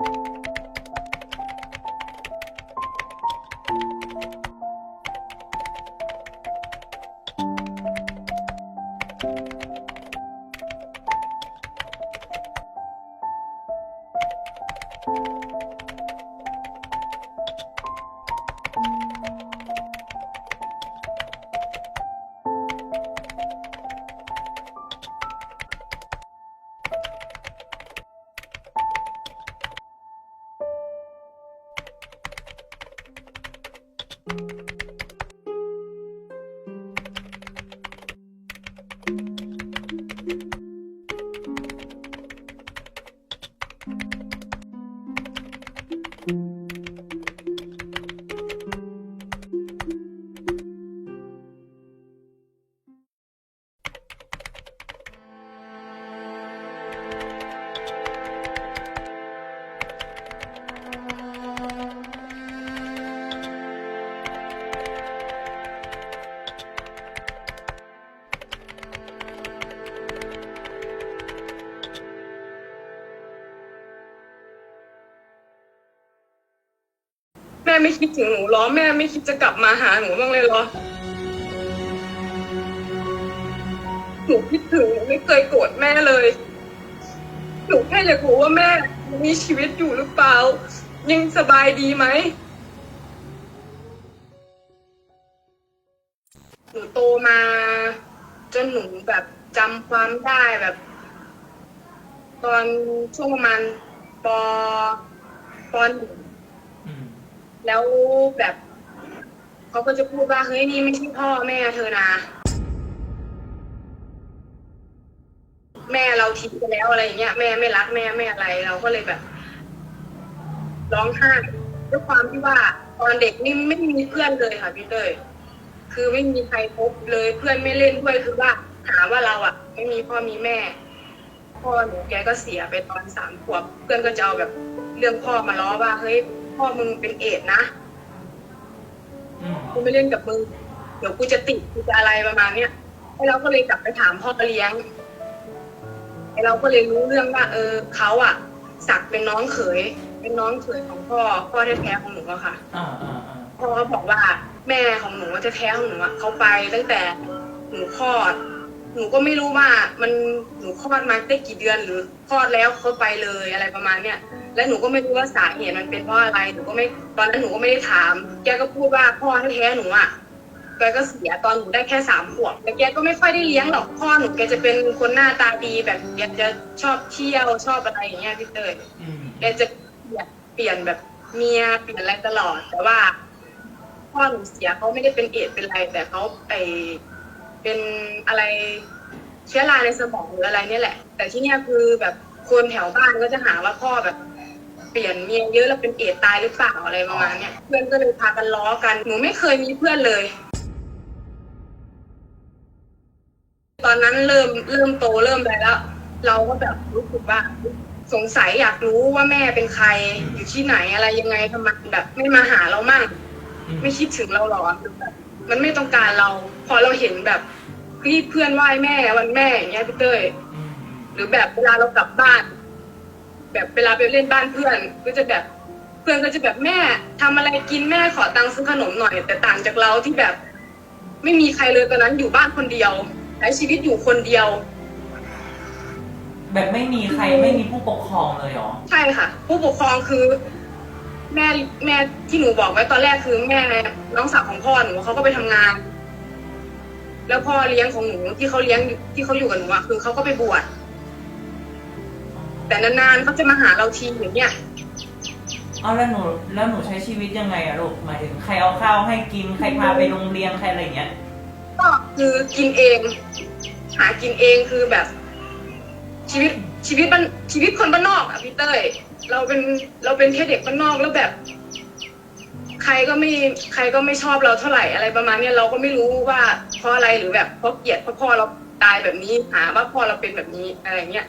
you ไม่คิดถึงหนูหรอ แม่ไม่คิดจะกลับมาหาหนูบ้างเลยหรอ หนูคิดถึงหนูไม่เคยโกรธแม่เลย หนูแค่อยากรู้ว่าแม่มีชีวิตอยู่หรือเปล่า ยังสบายดีไหม หนูโตมาจนหนูแบบจำความได้แบบ ตอนช่วงประมาณปปหนึ่ง แล้วแบบเขาก็จะพูดว่าเฮ้ยนี่ไม่ใช่พ่อแม่เธอนะแม่เราทิ้งไปแล้วอะไรอย่างเงี้ยแม่ไม่รักแม่ไม่อะไรเราก็เลยแบบ ร้องไห้ด้วยความที่ว่าตอนเด็กนี่ไม่มีเพื่อนเลยค่ะพี่เต้ยคือไม่มีใครพบเลยเพื่อนไม่เล่นด้วยคือว่าหาว่าเราอะ ไม่มีพ่อมีแม่ พ่อหนูแกก็เสียไปตอนสามขวบ เพื่อนก็จะเอาแบบเรื่องพ่อมาล้อว่าเฮ้ย พ่อมึงเป็นเอดส์นะอืมกูไม่เล่นกับมึงเดี๋ยวกูจะติดกูจะอะไรประมาณเนี้ยแล้วเราก็เลยกลับไปถามพ่อเลี้ยงแล้วเราก็เลยรู้เรื่องว่า เออเขาอะสักเป็นน้องเขย เป็นน้องเขยของพ่อพ่อแท้ๆของหนูอะค่ะอ่าอ่าอ่าพ่อเขาบอกว่าแม่ของหนูแท้ๆของหนูอะเขาไปตั้งแต่หนูคลอด หนูก็ไม่รู้ว่ามันหนูคลอดมาได้กี่เดือนหรือคลอดแล้วเขาไปเลยอะไรประมาณเนี้ย และหนูก็ไม่รู้ว่าสาเหตุมันเป็นเพราะอะไรหนูก็ไม่ตอนนั้นหนูก็ไม่ได้ถาม แกก็พูดว่าพ่อแท้ๆหนูอะแกก็เสียตอนหนูได้แค่สามขวบแต่แกก็ไม่ค่อยได้เลี้ยงหรอกพ่อหนูแกจะเป็นคนหน้าตาดีแบบแกจะชอบเที่ยวชอบอะไรอย่างเงี้ยพี่เตยอืมแกจะเปลี่ยนเปลี่ยนแบบเมียเปลี่ยนอะไรตลอด แต่ว่า พ่อหนูเสียเขาไม่ได้เป็นเอดส์เป็นอะไร แต่เขาไปเป็นอะไรเชื้อราในสมองหรืออะไรเนี่ยแหละ แต่ที่เนี้ยคือแบบคนแถวบ้านก็จะหาว่าพ่อแบบ เปลี่ยนเมียเยอะแล้วเป็นเอดส์ตายหรือเปล่าอะไรประมาณเนี้ยเพื่อนก็เลยพากันล้อกันหนูไม่เคยมีเพื่อนเลย ตอนนั้นเริ่มเริ่มโตเริ่มอะไรแล้ว เราก็แบบรู้สึกว่าสงสัยอยากรู้ว่าแม่เป็นใครอยู่ที่ไหนอะไรยังไงทำไมแบบไม่มาหาเรามั่งอืมไม่คิดถึงเราหรอหรือแบบมันไม่ต้องการเรา พอเราเห็นแบบพี่เพื่อนไหว้แม่วันแม่อย่างเงี้ยพี่เต้ยอืมหรือแบบเวลาเรากลับบ้าน แบบเวลาไปเล่นบ้านเพื่อน ก็จะแบบเพื่อนก็จะแบบแม่ทำอะไรกินแม่ขอตังค์ซื้อขนมหน่อย แต่ต่างจากเราที่แบบ ไม่มีใครเลยตอนนั้นอยู่บ้านคนเดียวใช้ชีวิตอยู่คนเดียว แบบไม่มีใครไม่มีผู้ปกครองเลยเหรอ ใช่ค่ะ ผู้ปกครองคือ แม่แม่ที่หนูบอกไว้ตอนแรกคือแม่น้องสาวของพ่อหนูเขาก็ไปทำงาน แล้วพ่อเลี้ยงของหนูที่เขาเลี้ยงอยู่ที่เขาอยู่กับหนูอะคือเขาก็ไปบวช แต่นานๆเขาจะมาหาเราทีอย่างเงี้ยเอาแล้วหนูแล้วหนูใช้ชีวิตยังไงอะลูกหมายถึงใครเอาข้าวให้กินใครพาไปโรงเรียนใครอะไรอย่างเงี้ยก็คือกินเอง หากินเองคือแบบ ชีวิตชีวิตบ้านชีวิตคนบ้านนอกอะพี่เต้ยเราเป็นเราเป็นแค่เด็กบ้านนอกแล้วแบบ ใครก็ไม่ใครก็ไม่ชอบเราเท่าไหร่อะไรประมาณเนี้ยเราก็ไม่รู้ว่าเพราะอะไรหรือแบบเพราะเกลียดเพราะพ่อเราตายแบบนี้หาว่าพ่อเราเป็นแบบนี้อะไรเงี้ย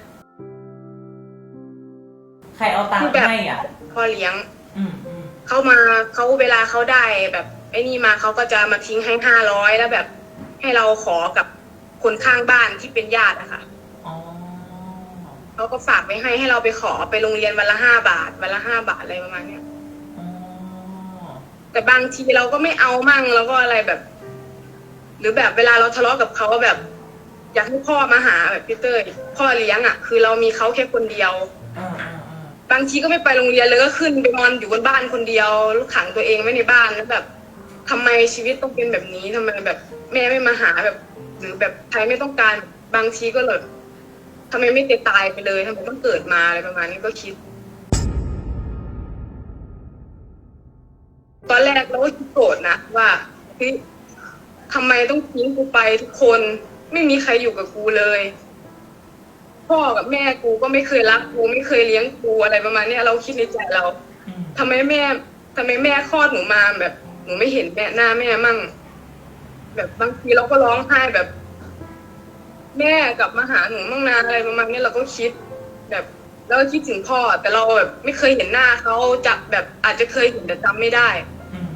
ใครเอาตังคือค์แบบให้อะพ่อเลี้ยงอืมอืมเขามาเขาเวลาเขาได้แบบไอ้นี่มาเขาก็จะมาทิ้งให้ห้าร้อยแล้วแบบ ให้เราขอกับคนข้างบ้านที่เป็นญาติอะค่ะอ๋อเขาก็ฝากไว้ให้ให้เราไปขอไปโรงเรียนวันละห้าบาทวันละห้าบาทอะไรประมาณเนี้ยอ๋อแต่บางทีเราก็ไม่เอามั่งแล้วก็อะไรแบบ หรือแบบเวลาเราทะเลาะกับเขาแบบ อยากให้พ่อมาหาแบบพี่เต้ยพ่อเลี้ยงอะคือเรามีเขาแค่คนเดียวอ่าอ่าอ่า บางทีก็ไม่ไปโรงเรียนเลยก็ขึ้นไปนอนอยู่บนบ้านคนเดียวลูกขังตัวเองไว้ในบ้านแล้วแบบทำไมชีวิตต้องเป็นแบบนี้ทำไมแบบแม่ไม่มาหาแบบ หรือแบบใครไม่ต้องการบางทีก็เลยทำไมไม่ตายไปเลยทำไมต้องเกิดมาอะไรประมาณนี้ก็คิด ตอนแรกเราก็โกรธนะว่าเฮ้ยทำไมต้องทิ้งกูไปทุกคน ไม่มีใครอยู่กับกูเลย พ่อกับแม่กูก็ไม่เคยรักกูไม่เคยเลี้ยงกูอะไรประมาณเนี้ยเราคิดในใจเราอืมทำไมแม่ทำไมแม่คลอดหนูมาแบบ หนูไม่เห็นแม่หน้าแม่มั่ง แบบบางทีเราก็ร้องไห้แบบ แม่กลับมาหาหนูมั่งนาอะไรประมาณเนี้ยเราก็คิดแบบเราก็คิดถึงพ่อ แต่เราแบบไม่เคยเห็นหน้าเขาจับแบบอาจจะเคยเห็นแต่จำไม่ได้อืม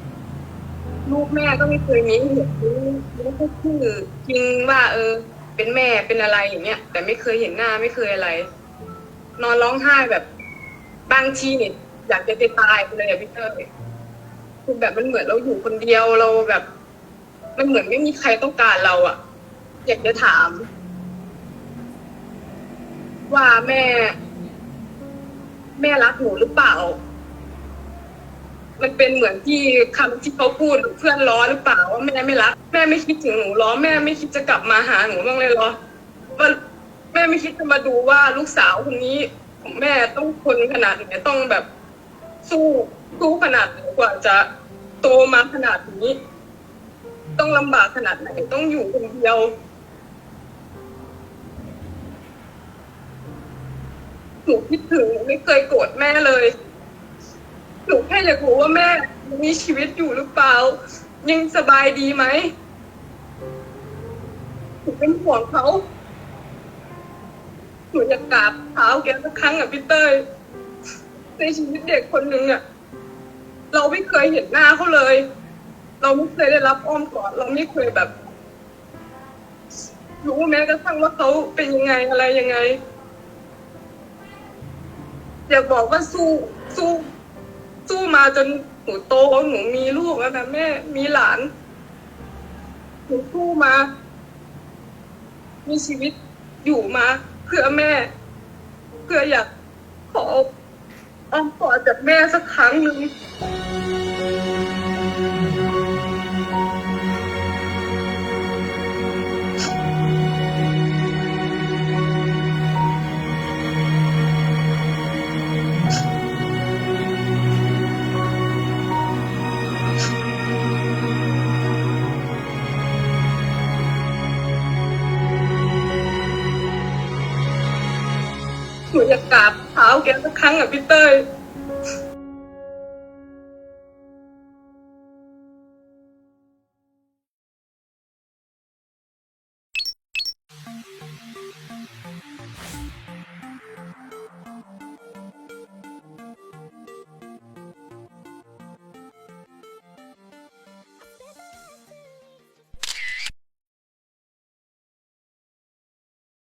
ลูกแม่ก็ไม่เคยมีเห็นรู้รู้แค่ชื่อจริงว่า เออ เป็นแม่เป็นอะไรอย่างเงี้ย แต่ไม่เคยเห็นหน้าไม่เคยอะไร นอนร้องไห้แบบ บางทีเนี่ยอยากจะตายไปเลยอะพี่เต้ยคือแบบมันเหมือนเราอยู่คนเดียวเราแบบ มันเหมือนไม่มีใครต้องการเราอะอยากจะถาม ว่าแม่ แม่รักหนูหรือเปล่า มันเป็นเหมือนที่คำที่เขาพูดเพื่อนล้อหรือเปล่าว่าแม่ไม่รักแม่ไม่คิดถึงหนูล้อแม่ไม่คิดจะกลับมาหาหนูบ้างเลยเหรอว่าแม่ไม่คิดจะมาดูว่าลูกสาวคนนี้ของแม่ต้องทนขนาดไหนต้องแบบสู้สู้ขนาดไหนกว่าจะโตมาขนาดนี้ ต้องลำบากขนาดไหนต้องอยู่คนเดียวหนูคิดถึงไม่เคยโกรธแม่เลย หนูแค่อยากรู้ว่าแม่มีชีวิตอยู่หรือเปล่า ยังสบายดีไหมหนูเป็นห่วงเขาหนูอยากกราบเท้าแกสักครั้งอะพี่เต้ยในชีวิตเด็กคนหนึ่งอะ เราไม่เคยเห็นหน้าเขาเลยเราไม่เคยได้รับอ้อมกอดเราไม่เคยแบบ รู้แม้กระทั่งว่าเขาเป็นยังไงอะไรยังไงอยากบอกว่าสู้สู้ สู้มาจนหนูโตหนูมีลูกแล้วนะแม่มีหลานหนูสู้มา มีชีวิตอยู่มา เพื่อแม่ เพื่ออยากขออ้อมกอดจากแม่สักครั้งหนึ่ง อยากกราบเท้าแกสักครั้งอะพี่เต้ย